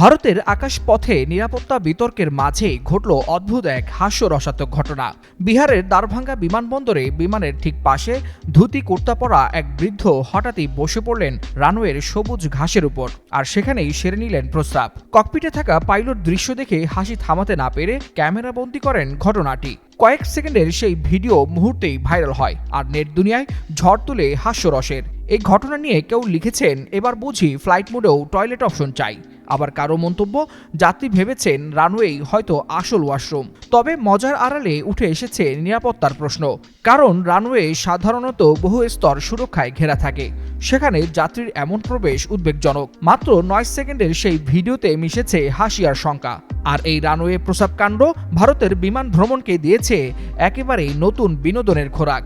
ভারতের আকাশপথে নিরাপত্তা বিতর্কের মাঝেই ঘটল অদ্ভুত এক হাস্যরসাত্মক ঘটনা। বিহারের দ্বারভাঙ্গা বিমানবন্দরে বিমানের ঠিক পাশে ধুতি কুর্তা পরা এক বৃদ্ধ হঠাৎই বসে পড়লেন রানওয়ের সবুজ ঘাসের উপর আর সেখানেই সেরে নিলেন প্রস্তাব। ককপিটে থাকা পাইলট দৃশ্য দেখে হাসি থামাতে না পেরে ক্যামেরাবন্দি করেন ঘটনাটি। কয়েক সেকেন্ডের সেই ভিডিও মুহূর্তেই ভাইরাল হয় আর নেট দুনিয়ায় ঝড় তুলে হাস্যরসের। এই ঘটনা নিয়ে কেউ লিখেছেন, এবার বুঝি ফ্লাইট মোডেও টয়লেট অপশন চাই। আবার কারও মন্তব্য, যাত্রী ভেবেছেন রানওয়েই হয়তো আসল ওয়াশরুম তবে মজার আড়ালে উঠে এসেছে নিরাপত্তার প্রশ্ন, কারণ রানওয়ে সাধারণত বহু স্তর সুরক্ষায় ঘেরা থাকে। সেখানে যাত্রীর এমন প্রবেশ উদ্বেগজনক। মাত্র নয় সেকেন্ডের সেই ভিডিওতে মিশেছে হাসিয়ার শঙ্কা। আর এই রানওয়ে প্রসাবকাণ্ড ভারতের বিমান ভ্রমণকে দিয়েছে একেবারেই নতুন বিনোদনের খোরাক।